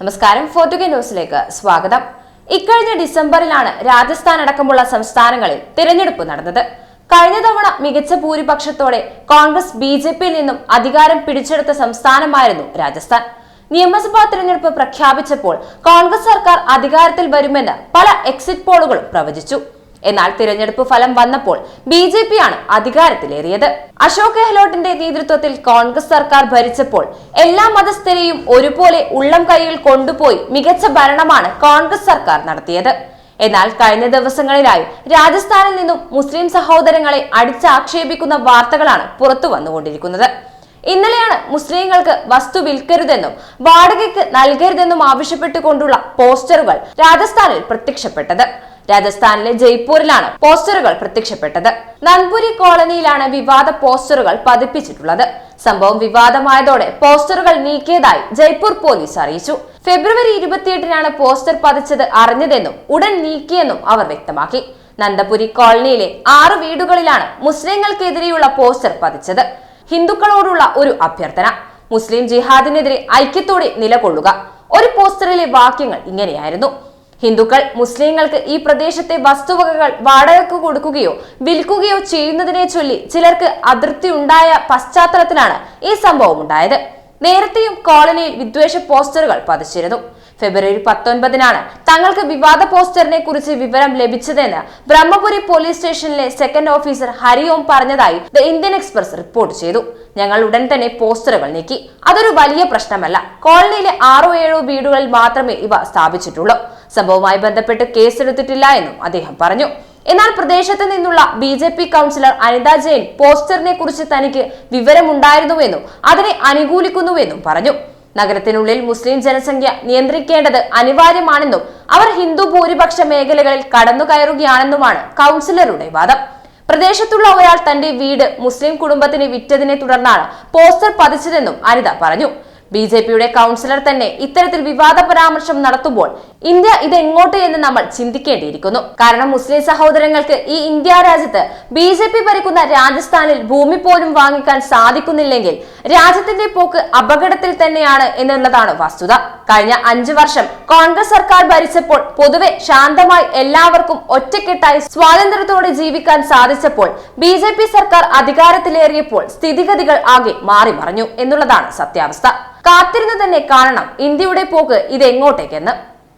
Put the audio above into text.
നമസ്കാരം ഫോർട്ടുഗൽ ന്യൂസിലേക്ക് സ്വാഗതം. ഇക്കഴിഞ്ഞ ഡിസംബറിലാണ് രാജസ്ഥാൻ അടക്കമുള്ള സംസ്ഥാനങ്ങളിൽ തിരഞ്ഞെടുപ്പ് നടന്നത്. കഴിഞ്ഞ തവണ മികച്ച ഭൂരിപക്ഷത്തോടെ കോൺഗ്രസ് ബി ജെ പിയിൽ നിന്നും അധികാരം പിടിച്ചെടുത്ത സംസ്ഥാനമായിരുന്നു രാജസ്ഥാൻ. നിയമസഭാ തിരഞ്ഞെടുപ്പ് പ്രഖ്യാപിച്ചപ്പോൾ കോൺഗ്രസ് സർക്കാർ അധികാരത്തിൽ വരുമെന്ന് പല എക്സിറ്റ് പോളുകളും പ്രവചിച്ചു. എന്നാൽ തിരഞ്ഞെടുപ്പ് ഫലം വന്നപ്പോൾ ബി ജെ പി ആണ് അധികാരത്തിലേറിയത്. അശോക് ഗെഹ്ലോട്ടിന്റെ നേതൃത്വത്തിൽ കോൺഗ്രസ് സർക്കാർ ഭരിച്ചപ്പോൾ എല്ലാ മതസ്ഥരെയും ഒരുപോലെ ഉള്ളം കൈയിൽ കൊണ്ടുപോയി മികച്ച ഭരണമാണ് കോൺഗ്രസ് സർക്കാർ നടത്തിയത്. എന്നാൽ കഴിഞ്ഞ ദിവസങ്ങളിലായി രാജസ്ഥാനിൽ നിന്നും മുസ്ലിം സഹോദരങ്ങളെ അടിച്ചാക്ഷേപിക്കുന്ന വാർത്തകളാണ് പുറത്തു വന്നുകൊണ്ടിരിക്കുന്നത്. ഇന്നലെയാണ് മുസ്ലിങ്ങൾക്ക് വസ്തു വിൽക്കരുതെന്നും വാടകയ്ക്ക് നൽകരുതെന്നും ആവശ്യപ്പെട്ടുകൊണ്ടുള്ള പോസ്റ്ററുകൾ രാജസ്ഥാനിൽ പ്രത്യക്ഷപ്പെട്ടത്. രാജസ്ഥാനിലെ ജയ്പൂരിലാണ് പോസ്റ്ററുകൾ പ്രത്യക്ഷപ്പെട്ടത്. നൻപുരി കോളനിയിലാണ് വിവാദ പോസ്റ്ററുകൾ പതിപ്പിച്ചിട്ടുള്ളത്. സംഭവം വിവാദമായതോടെ പോസ്റ്ററുകൾ നീക്കിയതായി ജയ്പൂർ പോലീസ് അറിയിച്ചു. ഫെബ്രുവരി ഇരുപത്തിയെട്ടിനാണ് പോസ്റ്റർ പതിച്ചത് അറിഞ്ഞതെന്നും ഉടൻ നീക്കിയെന്നും അവർ വ്യക്തമാക്കി. നന്ദപുരി കോളനിയിലെ ആറ് വീടുകളിലാണ് മുസ്ലിങ്ങൾക്കെതിരെയുള്ള പോസ്റ്റർ പതിച്ചത്. ഹിന്ദുക്കളോടുള്ള ഒരു അഭ്യർത്ഥന. മുസ്ലിം ജിഹാദിനെതിരെ ഐക്യത്തോടെ നിലകൊള്ളുക. ഒരു പോസ്റ്ററിലെ വാക്യങ്ങൾ ഇങ്ങനെയായിരുന്നു. ഹിന്ദുക്കൾ മുസ്ലിങ്ങൾക്ക് ഈ പ്രദേശത്തെ വസ്തുവകകൾ വാടകയ്ക്ക് കൊടുക്കുകയോ വിൽക്കുകയോ ചെയ്യുന്നതിനെ ചൊല്ലി ചിലർക്ക് അതൃപ്തി ഉണ്ടായ പശ്ചാത്തലത്തിലാണ് ഈ സംഭവം ഉണ്ടായത്. നേരത്തെയും കോളനിയിൽ വിദ്വേഷ പോസ്റ്ററുകൾ പതിച്ചിരുന്നു. ഫെബ്രുവരി പത്തൊൻപതിനാണ് തങ്ങൾക്ക് വിവാദ പോസ്റ്ററിനെ കുറിച്ച് വിവരം ലഭിച്ചതെന്ന് ബ്രഹ്മപുരി പോലീസ് സ്റ്റേഷനിലെ സെക്കൻഡ് ഓഫീസർ ഹരി ഓം പറഞ്ഞതായി ദ ഇന്ത്യൻ എക്സ്പ്രസ് റിപ്പോർട്ട് ചെയ്തു. ഞങ്ങൾ ഉടൻ തന്നെ പോസ്റ്ററുകൾ നീക്കി. അതൊരു വലിയ പ്രശ്നമല്ല. കോളനിയിലെ ആറോ ഏഴോ വീടുകളിൽ മാത്രമേ ഇവ സ്ഥാപിച്ചിട്ടുള്ളൂ. സംഭവവുമായി ബന്ധപ്പെട്ട് കേസെടുത്തിട്ടില്ല എന്നും അദ്ദേഹം പറഞ്ഞു. എന്നാൽ പ്രദേശത്ത് നിന്നുള്ള B J P councillor Anita Jain പോസ്റ്ററിനെ കുറിച്ച് തനിക്ക് വിവരമുണ്ടായിരുന്നുവെന്നും അതിനെ അനുകൂലിക്കുന്നുവെന്നും പറഞ്ഞു. നഗരത്തിനുള്ളിൽ മുസ്ലിം ജനസംഖ്യ നിയന്ത്രിക്കേണ്ടത് അനിവാര്യമാണെന്നും അവർ ഹിന്ദു ഭൂരിപക്ഷ മേഖലകളിൽ കടന്നുകയറുകയാണെന്നുമാണ് കൗൺസിലറുടെ വാദം. പ്രദേശത്തുള്ള ഒരാൾ തന്റെ വീട് മുസ്ലിം കുടുംബത്തിന് വിറ്റതിനെ തുടർന്നാണ് പോസ്റ്റർ പതിച്ചതെന്നും അനിത പറഞ്ഞു. ബി ജെ പിയുടെ കൗൺസിലർ തന്നെ ഇത്തരത്തിൽ വിവാദ പരാമർശം നടത്തുമ്പോൾ ഇന്ത്യ ഇത് എങ്ങോട്ട് എന്ന് നമ്മൾ ചിന്തിക്കേണ്ടിയിരിക്കുന്നു. കാരണം മുസ്ലിം സഹോദരങ്ങൾക്ക് ഈ ഇന്ത്യ രാജ്യത്ത് ബി ജെ പി ഭരിക്കുന്ന രാജസ്ഥാനിൽ ഭൂമി പോലും വാങ്ങിക്കാൻ സാധിക്കുന്നില്ലെങ്കിൽ രാജ്യത്തിന്റെ പോക്ക് അപകടത്തിൽ തന്നെയാണ് എന്നുള്ളതാണ് വസ്തുത. കഴിഞ്ഞ അഞ്ചു വർഷം കോൺഗ്രസ് സർക്കാർ ഭരിച്ചപ്പോൾ പൊതുവെ ശാന്തമായി എല്ലാവർക്കും ഒറ്റക്കെട്ടായി സ്വാതന്ത്ര്യത്തോടെ ജീവിക്കാൻ സാധിച്ചപ്പോൾ ബി ജെ പി സർക്കാർ അധികാരത്തിലേറിയപ്പോൾ സ്ഥിതിഗതികൾ ആകെ മാറി മറിഞ്ഞു എന്നുള്ളതാണ് സത്യാവസ്ഥ. കാത്തിരുന്ന് തന്നെ കാണണം ഇന്ത്യയുടെ പോക്ക് ഇതെങ്ങോട്ടേക്കെന്ന്.